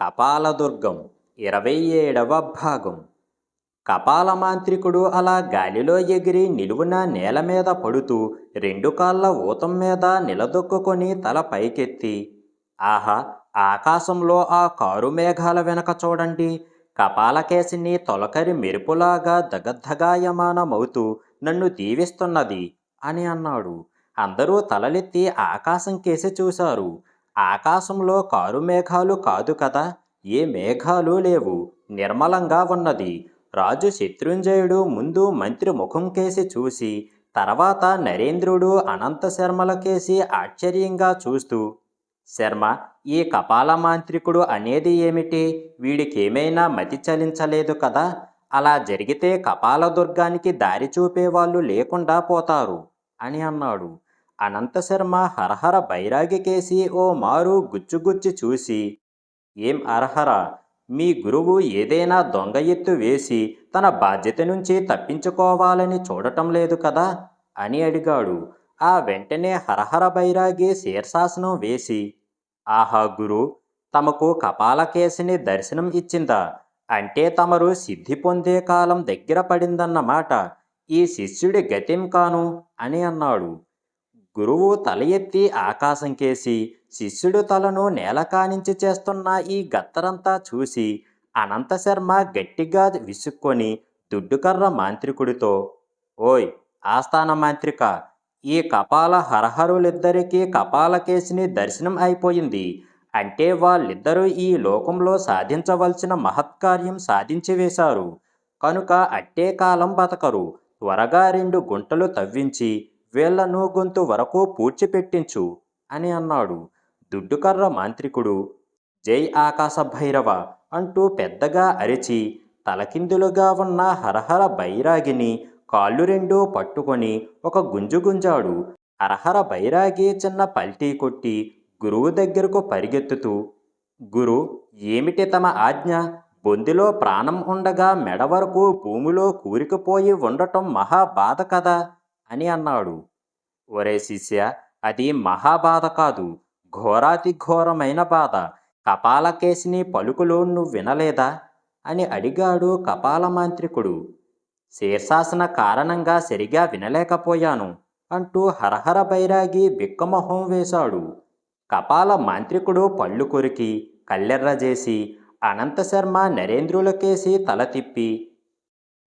కపాలదుర్గం ఇరవై ఏడవ భాగం. కపాలమాంత్రికుడు అలా గాలిలో ఎగిరి నిలువున నేల మీద పడుతూ రెండు కాళ్ళ ఊతం మీద నిలదొక్కుకొని తల పైకెత్తి ఆహా ఆకాశంలో ఆ కారు మేఘాల వెనక చూడండి. కపాలకేసిని తొలకరి మెరుపులాగా దగద్ధగాయమానమవుతూ నన్ను దీవిస్తున్నది అని అన్నాడు. అందరూ తలలెత్తి ఆకాశం కేసి చూశారు. ఆకాశంలో కారు మేఘాలు కాదు కదా ఏ మేఘాలు లేవు. నిర్మలంగా ఉన్నది. రాజు శత్రుంజయుడు ముందు మంత్రి ముఖం కేసి చూసి తర్వాత నరేంద్రుడు అనంత శర్మల కేసి ఆశ్చర్యంగా చూస్తూ శర్మ ఈ కపాల మాంత్రికుడు అనేది ఏమిటి? వీడికేమైనా మతి చలించలేదు కదా? అలా జరిగితే కపాల దుర్గానికి దారి చూపే వాళ్ళు లేకుండా పోతారు అని అన్నాడు. అనంతశర్మ హరహర బైరాగికేసి ఓ మారు గుచ్చుగుచ్చి చూసి ఏం అర్హర? మీ గురువు ఏదైనా దొంగ ఎత్తు వేసి తన బాధ్యత నుంచి తప్పించుకోవాలని చూడటం లేదు కదా? అని అడిగాడు. ఆ వెంటనే హరహర బైరాగి శీర్షాసనం వేసి ఆహా గురు తమకు కపాలకేసిని దర్శనం ఇచ్చిందా? అంటే తమరు సిద్ధి పొందే కాలం దగ్గర పడిందన్నమాట. ఈ శిష్యుడి గతిం కాను అని అన్నాడు. గురువు తల ఎత్తి ఆకాశం కేసి శిష్యుడు తలను నేలకానించి చేస్తున్న ఈ గత్తరంతా చూసి అనంతశర్మ గట్టిగా విసుక్కొని దుడ్డుకర్ర మాంత్రికుడితో ఓయ్ ఆస్థాన మాంత్రిక ఈ కపాల హరహరులిద్దరికీ కపాల కేసుని దర్శనం అయిపోయింది. అంటే వాళ్ళిద్దరూ ఈ లోకంలో సాధించవలసిన మహత్కార్యం సాధించి వేశారు. కనుక అట్టే కాలం బతకరు. త్వరగా రెండు గుంటలు తవ్వించి వీళ్ళను గొంతు వరకు పూడ్చిపెట్టించు అని అన్నాడు. దుడ్డుకర్ర మాంత్రికుడు జై ఆకాశ భైరవ అంటూ పెద్దగా అరిచి తలకిందులుగా ఉన్న హరహర బైరాగిని కాళ్ళు రెండూ పట్టుకొని ఒక గుంజు గుంజాడు. హరహర బైరాగి చిన్న పల్టీ కొట్టి గురువు దగ్గరకు పరిగెత్తుతూ గురు ఏమిటి తమ ఆజ్ఞ? బొందిలో ప్రాణం ఉండగా మెడ వరకు భూమిలో కూరికిపోయి ఉండటం మహా బాధ కదా? అని అన్నాడు. ఒరే శిష్య అది మహాబాధ కాదు. ఘోరాతి ఘోరమైన బాధ. కపాలకేశిని పలుకులు నువ్వు వినలేదా? అని అడిగాడు కపాలమాంత్రికుడు శీర్షాసన కారణంగా సరిగా వినలేకపోయాను అంటూ హరహర బైరాగి బిక్కమొహం వేశాడు. కపాల మాంత్రికుడు పళ్ళు కొరికి కళ్ళెర్ర చేసి అనంతశర్మ నరేంద్రులకేసి తల తిప్పి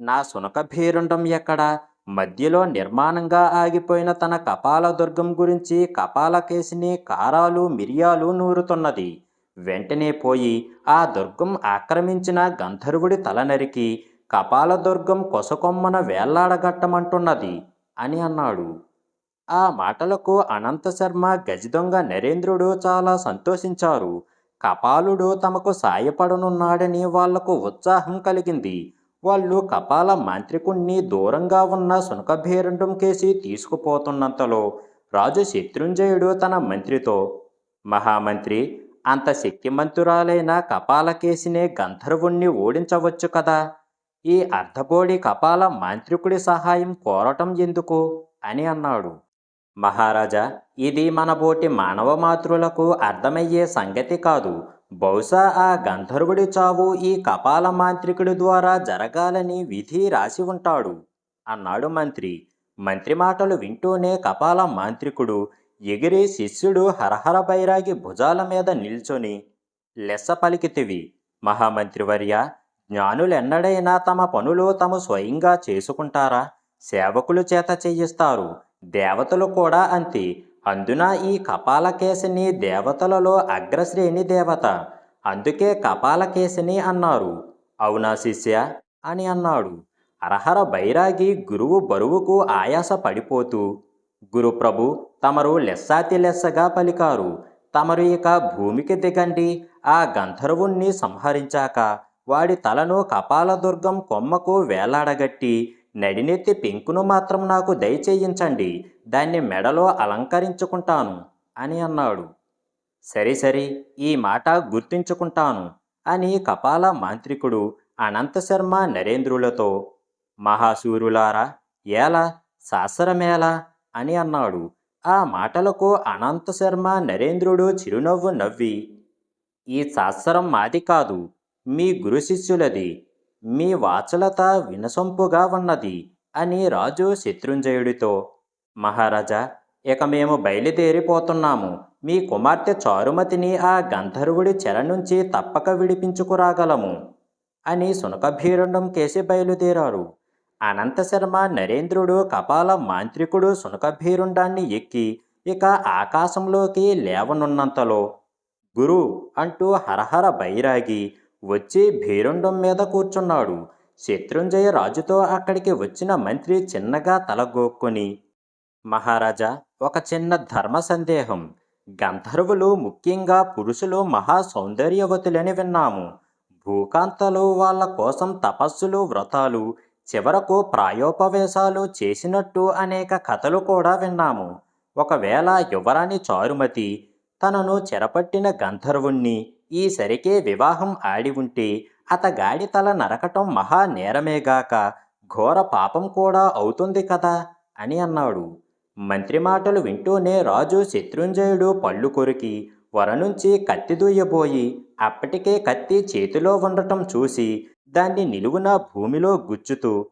నా సునక భీరుండం ఎక్కడా? మధ్యలో నిర్మాణంగా ఆగిపోయిన తన కపాల దుర్గం గురించి కపాలకేసిని కారాలు మిరియాలు నూరుతున్నది. వెంటనే పోయి ఆ దుర్గం ఆక్రమించిన గంధర్వుడి తల నరికి కపాల దుర్గం కొసకొమ్మన వేళ్ళాడగట్టమంటున్నది అని అన్నాడు. ఆ మాటలకు అనంతశర్మ గజదొంగ నరేంద్రుడు చాలా సంతోషించారు. కపాలుడు తమకు సాయపడనున్నాడని వాళ్ళకు ఉత్సాహం కలిగింది. వాళ్ళు కపాల మాంత్రికుణ్ణి దూరంగా ఉన్న శునకభేరండం కేసి తీసుకుపోతున్నంతలో రాజు శత్రుంజయుడు తన మంత్రితో మహామంత్రి అంత శక్తిమంతురాలైన కపాలకేసినే గంధర్వుణ్ణి ఓడించవచ్చు కదా? ఈ అర్ధబోడి కపాల మాంత్రికుడి సహాయం కోరటం ఎందుకు అని అన్నాడు. మహారాజా ఇది మన బోటి మానవ మాతృలకు అర్థమయ్యే సంగతి కాదు. బహుశా ఆ గంధర్వుడి చావు ఈ కపాల మాంత్రికుడి ద్వారా జరగాలని విధి రాసి ఉంటాడు. అన్నాడు మంత్రి. మంత్రి మాటలు వింటూనే కపాల మాంత్రికుడు ఎగిరి శిష్యుడు హరహర బైరాగి భుజాల మీద నిల్చొని లెస్స పలికితివి మహామంత్రివర్య జ్ఞానులెన్నడైనా తమ పనులు తమ స్వయంగా చేసుకుంటారా? సేవకులు చేత చేయిస్తారు దేవతలు కూడా అంతే. అందున ఈ కపాలకేశిని దేవతలలో అగ్రశ్రేణి దేవత. అందుకే కపాలకేశిని అన్నారు. అవునా శిష్య? అని అన్నాడు. అరహర బైరాగి గురువు బరువుకు ఆయాస పడిపోతూ గురుప్రభు తమరు లెస్సాతి లెస్సగా పలికారు. తమరు ఇక భూమికి దిగండి ఆ గంధర్వుణ్ణి సంహరించాక వాడి తలను కపాలదుర్గం కొమ్మకు వేలాడగట్టి నడినెత్తి పెంకును మాత్రం నాకు దయచేయించండి. దాన్ని మెడలో అలంకరించుకుంటాను అని అన్నాడు. సరి సరి ఈ మాట గుర్తుంచుకుంటాను అని కపాల మాంత్రికుడు అనంతశర్మ నరేంద్రులతో మహాసూరులారా ఎలా శాస్త్రమేలా అని అన్నాడు. ఆ మాటలకు అనంతశర్మ నరేంద్రుడు చిరునవ్వు నవ్వి ఈ శాస్త్రం మాది కాదు మీ గురు శిష్యులది. మీ వాచలత వినసొంపుగా ఉన్నది అని రాజు శత్రుంజయుడితో మహారాజా ఇక మేము బయలుదేరిపోతున్నాము. మీ కుమార్తె చారుమతిని ఆ గంధర్వుడి చెర నుంచి తప్పక విడిపించుకురాగలము అని సునకభీరుండం కేసి బయలుదేరారు. అనంతశర్మ నరేంద్రుడు కపాల మాంత్రికుడు సునకభీరుండాన్ని ఎక్కి ఇక ఆకాశంలోకి లేవనున్నంతలో గురు అంటూ హరహర బైరాగి వచ్చి భీరుండం మీద కూర్చున్నాడు. శత్రుంజయ రాజుతో అక్కడికి వచ్చిన మంత్రి చిన్నగా తలగోక్కుని మహారాజా ఒక చిన్న ధర్మ సందేహం. గంధర్వులు ముఖ్యంగా పురుషులు మహా సౌందర్యవతులని విన్నాము. భూకాంతలు వాళ్ళ కోసం తపస్సులు వ్రతాలు చివరకు ప్రాయోపవేశాలు చేసినట్టు అనేక కథలు కూడా విన్నాము. ఒకవేళ యువరాణి చారుమతి తనను చెరపట్టిన గంధర్వుణ్ణి ఈ సరికే వివాహం ఆడి ఉంటే అతగాడి తల నరకటం మహా నేరమేగాక ఘోర పాపం కూడా అవుతుంది కదా అని అన్నాడు. మంత్రి మాటలు వింటూనే రాజు శత్రుంజయుడు పళ్ళు కొరికి వర నుంచి కత్తి దూయబోయి అప్పటికే కత్తి చేతిలో ఉండటం చూసి దాన్ని నిలువున భూమిలో గుచ్చుతూ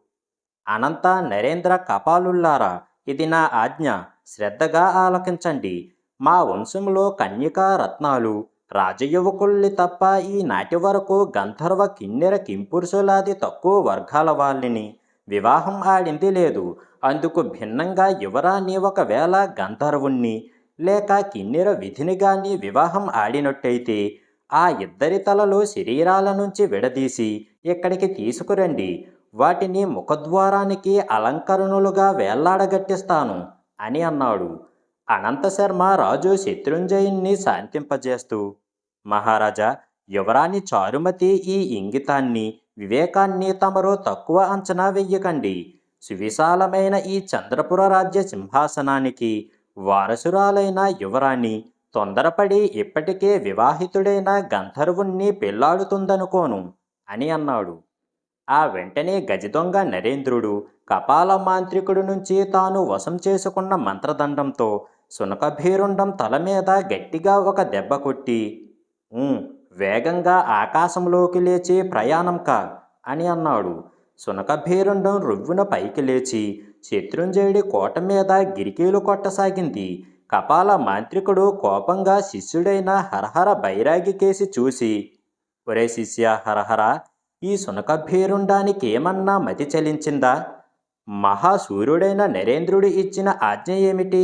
అనంత నరేంద్ర కపాలుల్లారా ఇది నా ఆజ్ఞ శ్రద్ధగా ఆలకించండి. మా వంశంలో కన్యకా రత్నాలు రాజయువకుల్ని తప్ప ఈనాటి వరకు గంధర్వ కిన్నెర కింపురుషులాది తక్కువ వర్గాల వాళ్ళని వివాహం ఆడింది లేదు. అందుకు భిన్నంగా యువరాన్ని ఒకవేళ గంధర్వుణ్ణి లేక కిన్నెర విధిని గాని వివాహం ఆడినట్టయితే ఆ ఇద్దరి తలలు శరీరాల నుంచి విడదీసి ఇక్కడికి తీసుకురండి. వాటిని ముఖద్వారానికి అలంకరణలుగా వేళ్ళాడగట్టిస్తాను అని అన్నాడు. అనంతశర్మ రాజు శత్రుంజయుణ్ణి శాంతింపజేస్తూ మహారాజా యువరాణి చారుమతి ఈ ఇంగితాన్ని వివేకాన్ని తమరు తక్కువ అంచనా వెయ్యకండి. సువిశాలమైన ఈ చంద్రపుర రాజ్య సింహాసనానికి వారసురాలైన యువరాణి తొందరపడి ఇప్పటికే వివాహితుడైన గంధర్వుణ్ణి పెళ్ళాడుతుందనుకోను అని అన్నాడు. ఆ వెంటనే గజదొంగ నరేంద్రుడు కపాల మాంత్రికుడి నుంచి తాను వశం చేసుకున్న మంత్రదండంతో సునకభీరుండం తల మీద గట్టిగా ఒక దెబ్బ కొట్టి వేగంగా ఆకాశంలోకి లేచి ప్రయాణం కా అని అన్నాడు. సునకభీరుండం రువ్వున పైకి లేచి శత్రుంజయుడి కోట మీద గిరికీలు కొట్టసాగింది. కపాల మాంత్రికుడు కోపంగా శిష్యుడైన హరహర బైరాగి కేసి చూసి ఒరే శిష్య హరహర ఈ సునకభీరుండానికి ఏమన్నా మతి చలించిందా? మహాసూర్యుడైన నరేంద్రుడు ఇచ్చిన ఆజ్ఞ ఏమిటి?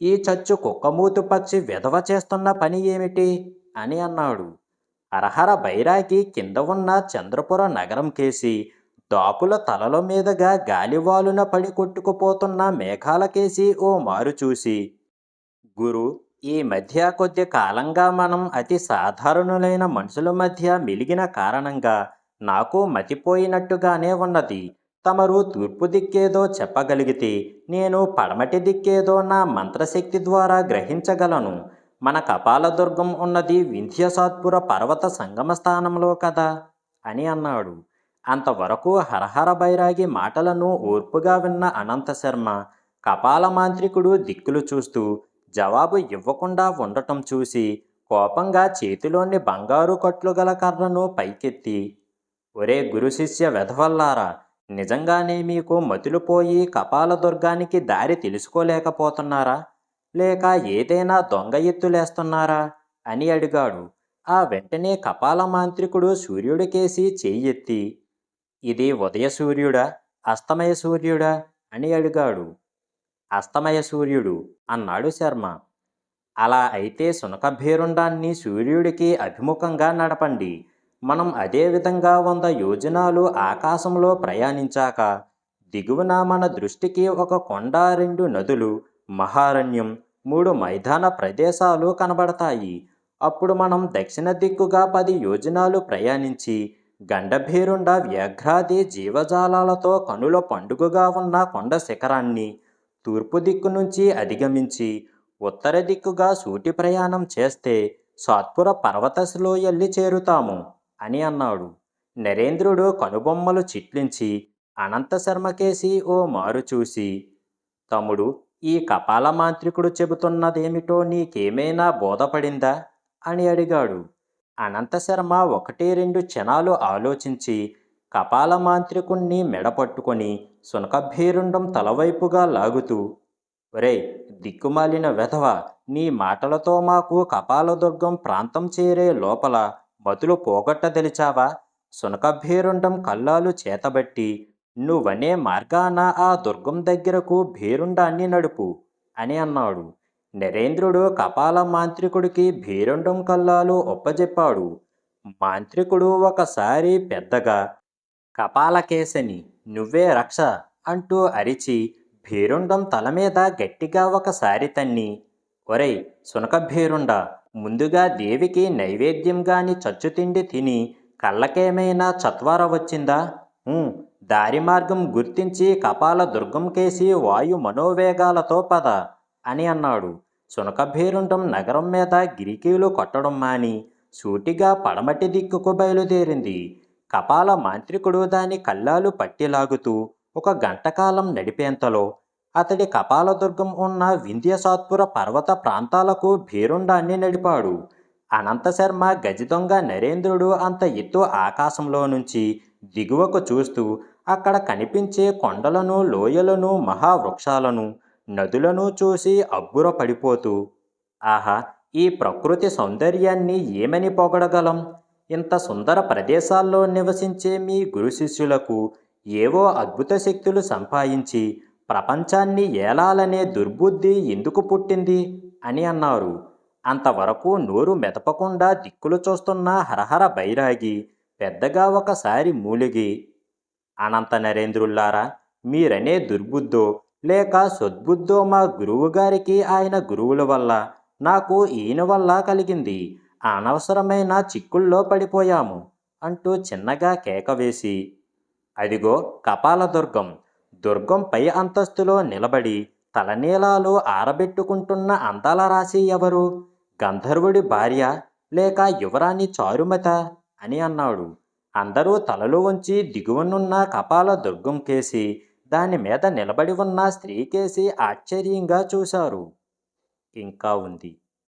ఈ చచ్చు కుక్కమూతు పక్షి విధవ చేస్తున్న పని ఏమిటి? అని అన్నాడు. అర్హర బైరాకి కింద ఉన్న చంద్రపుర నగరం కేసి దాపుల తలల మీదుగా గాలివాలున పడి కొట్టుకుపోతున్న మేఘాల కేసి ఓ మారు చూసి గురు ఈ మధ్య కొద్ది కాలంగా మనం అతి సాధారణులైన మనుషుల మధ్య మిలిగిన కారణంగా నాకు మతిపోయినట్టుగానే ఉన్నది. తమరు తూర్పు దిక్కేదో చెప్పగలిగితే నేను పడమటి దిక్కేదో నా మంత్రశక్తి ద్వారా గ్రహించగలను. మన కపాలదుర్గం ఉన్నది వింధ్యసాత్పుర పర్వత సంగమ స్థానంలో కదా? అని అన్నాడు. అంతవరకు హరహర బైరాగి మాటలను ఓర్పుగా విన్న అనంతశర్మ కపాల మాంత్రికుడు దిక్కులు చూస్తూ జవాబు ఇవ్వకుండా ఉండటం చూసి కోపంగా చేతిలోని బంగారు కట్లు గల కర్రను పైకెత్తి ఒరే గురు శిష్య వెధవల్లారా నిజంగానే మీకు మతులుపోయి కపాల దుర్గానికి దారి తెలుసుకోలేకపోతున్నారా? లేక ఏదైనా దొంగ ఎత్తులేస్తున్నారా? అని అడిగాడు. ఆ వెంటనే కపాల మాంత్రికుడు సూర్యుడికేసి చెయ్యెత్తి ఇది ఉదయ సూర్యుడా? అస్తమయ సూర్యుడా? అని అడిగాడు. అస్తమయ సూర్యుడు అన్నాడు శర్మ. అలా అయితే సునకభీరుండాన్ని సూర్యుడికి అభిముఖంగా నడపండి. మనం అదే విధంగా వంద యోజనాలు ఆకాశంలో ప్రయాణించాక దిగువన మన దృష్టికి ఒక కొండ రెండు నదులు మహారణ్యం మూడు మైదాన ప్రదేశాలు కనబడతాయి. అప్పుడు మనం దక్షిణ దిక్కుగా పది యోజనాలు ప్రయాణించి గండభీరుండ వ్యాఘ్రాది జీవజాలాలతో కనుల పండుగగా ఉన్న కొండ శిఖరాన్ని తూర్పు దిక్కు నుంచి అధిగమించి ఉత్తర దిక్కుగా సూటి ప్రయాణం చేస్తే సాత్పుర పర్వతశిలో ఎల్లి చేరుతాము. అని అన్నాడు. నరేంద్రుడు కనుబొమ్మలు చిట్లించి అనంతశర్మకేసి ఓ మారు చూసి తమ్ముడు ఈ కపాల మాంత్రికుడు చెబుతున్నదేమిటో నీకేమైనా బోధపడిందా? అని అడిగాడు. అనంతశర్మ ఒకటి రెండు క్షణాలు ఆలోచించి కపాల మాంత్రికుణ్ణి మెడపట్టుకొని సునకభీరుండం తలవైపుగా లాగుతూ ఒరేయ్ దిక్కుమాలిన వెధవ నీ మాటలతో మాకు కపాలదుర్గం ప్రాంతం చేరే లోపల మతులు పోగొట్టదలిచావా? సునకభీరుండం కల్లాలు చేతబట్టి నువ్వనే మార్గాన ఆ దుర్గం దగ్గరకు భీరుండాన్ని నడుపు అని అన్నాడు. నరేంద్రుడు కపాల మాంత్రికుడికి భీరుండం కల్లాలు ఒప్పజెప్పాడు. మాంత్రికుడు ఒకసారి పెద్దగా కపాలకేశని నువ్వే రక్ష అంటూ అరిచి భీరుండం తల మీద గట్టిగా ఒకసారి తన్ని ఒరేయ్ సునక భీరుండా ముందుగా దేవికి నైవేద్యం గాని చచ్చుతిండి తిని కళ్ళకేమైనా చత్వార వచ్చిందా? దారి మార్గం గుర్తించి కపాల దుర్గం కేసి వాయు మనోవేగాలతో పద అని అన్నాడు. సునకభీరుండం నగరం మీద గిరికీలు కొట్టడం మాని సూటిగా పడమటి దిక్కుకు బయలుదేరింది. కపాల మాంత్రికుడు దాని కళ్ళాలు పట్టిలాగుతూ ఒక గంటకాలం నడిపేంతలో అతడి కపాలదుర్గం ఉన్న వింధ్యసాత్పుర పర్వత ప్రాంతాలకు భీరుండాన్ని నడిపాడు. అనంతశర్మ గజదొంగ నరేంద్రుడు అంత ఎత్తు ఆకాశంలో నుంచి దిగువకు చూస్తూ అక్కడ కనిపించే కొండలను లోయలను మహావృక్షాలను నదులను చూసి అబ్బుర పడిపోతూ ఆహా ఈ ప్రకృతి సౌందర్యాన్ని ఏమని పొగడగలం? ఇంత సుందర ప్రదేశాల్లో నివసించే మీ గురు శిష్యులకు ఏవో అద్భుత శక్తులు సంపాదించి ప్రపంచాన్ని ఏలాలనే దుర్బుద్ధి ఎందుకు పుట్టింది? అని అన్నారు. అంతవరకు నోరు మెదపకుండా దిక్కులు చూస్తున్న హరహర బైరాగి పెద్దగా ఒకసారి మూలిగి అనంత నరేంద్రుల్లారా మీరనే దుర్బుద్ధో లేక సద్బుద్ధో మా గురువుగారికి ఆయన గురువుల వల్ల నాకు ఈయన వల్ల కలిగింది. అనవసరమైన చిక్కుల్లో పడిపోయాము అంటూ చిన్నగా కేక వేసి అదిగో కపాలదుర్గం దుర్గం పై అంతస్తులో నిలబడి తలనీలాలు ఆరబెట్టుకుంటున్న అందాల రాశి ఎవరు? గంధర్వుడి భార్య లేక యువరాణి చారుమత? అని అన్నాడు. అందరూ తలలు ఉంచి దిగువనున్న కపాల దుర్గం కేసి దాని మీద నిలబడి ఉన్న స్త్రీ కేసి ఆశ్చర్యంగా చూశారు. ఇంకా ఉంది.